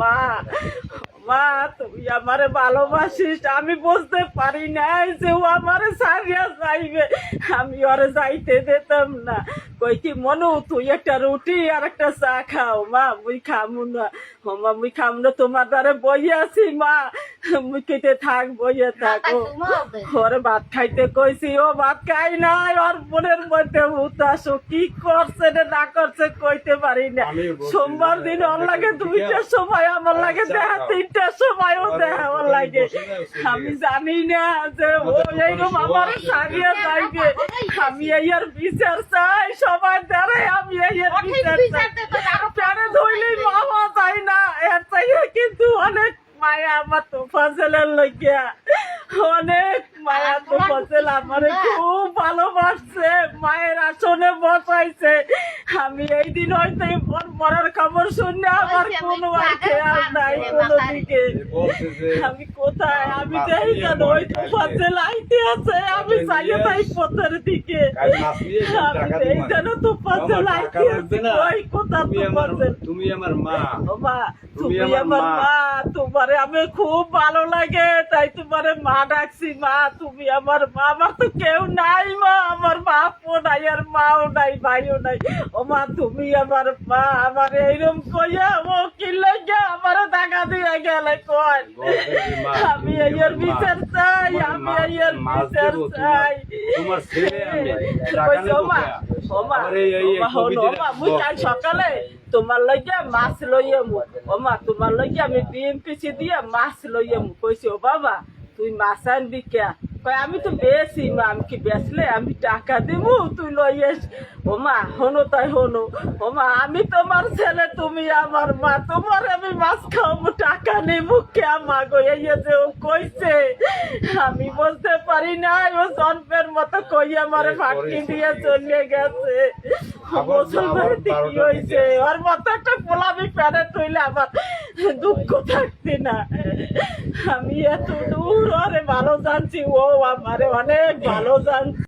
মা মা, তুমি আমারে ভালোবাসিস, আমি বুঝতে পারি নাই যে ও আমারে সারিয়া যাইবে। আমি ওরে যাইতে দিতাম না। কই কি মনু, তুই একটা রুটি আর একটা চা খাও। মা, মুই খামু না। মা, মুই খামু না, তোমার দ্বারে বই আছি, মা। কেটে থাক বইয়ে থাক ওরে ভাত খাইতে কইছি ও ভাত খাই নাই ওর মনের মধ্যে উতাস কি করছে না করছে কইতে পারি না। সোমবার দিন ওর লাগে দুইটার সময় আমার লাগে আচ্ছা, দেখা খাও। তিনটার সময় ও দেখা আমার ওখানে লাগে বসে আমি জানি না যে ও এইরকম আমার সারিয়া যাইবে। আমি এই আর বিচার চাই সবার দ্বারা আমি এই আর বিচার চাই। প্যারে ধইলেই মামা চাই না এর চাইয়ে কিন্তু অনেক মায়া আমার তো অনেক মায়া তো আমারে খুব ভালোবাসছে মায়ের আসনে বসাইছে। আমি এই দিন হয়তো মরার খবর শুনলে আমার কোনো আর খেয়াল নাই কোনো দিকে। আমি কোথায়? আমি যাই কেন ওই তো আইতে আছে আমি চাইয়ে তাই পথের দিকে। আমি এই দিবা। তো আইতে আছে। ওই কোথা তুমি তো আমার তুমি আমার মা। তুমি আমার মা। তোমারে আমি খুব ভালো লাগে তাই তোমারে মা ডাকছি। মা তুমি আমার মা। আমার তো কেউ নাই মা আমার বাপও নাই আর মাও নাই ভাইও নাই। ও মা তুমি আমার মা। আমার এইরকম কইয়া ও কি লাগে আমার টাকা দিয়ে গেলে কয়? আমি এর বিচার চাই আমি এর বিচার চাই। তোমার ছেলে আমি সকালে তোমার লইয়া মাছ লইয়া মু। ও মা তোমার লইয়া আমি পিছি দিয়ে মাছ লইয়া মু। কইছি ও বাবা তুই মাছ আনবি কে কয় আমি তো বেশি মা আমি কি বেচলে আমি টাকা দিব তুই লইয়াস ও মা হনো তাই হনো। ও মা আমি তোমার ছেলে তুমি আমার মা তোমার আমি মাছ খাওয়াবো টাকা নেব কে মা গো? এই যে ও কইছে আমি বলতে পারি না ও জন্মের মতো কই আমার ফাটকি দিয়ে চলে গেছে। আবার কি হয়েছে ওর মতো একটা পোলামি প্যারে তৈলে আমার দুঃখ থাকতে না। আমি এত দূর ওরে ভালো জানছি। ও আমারে অনেক ভালো জানছি।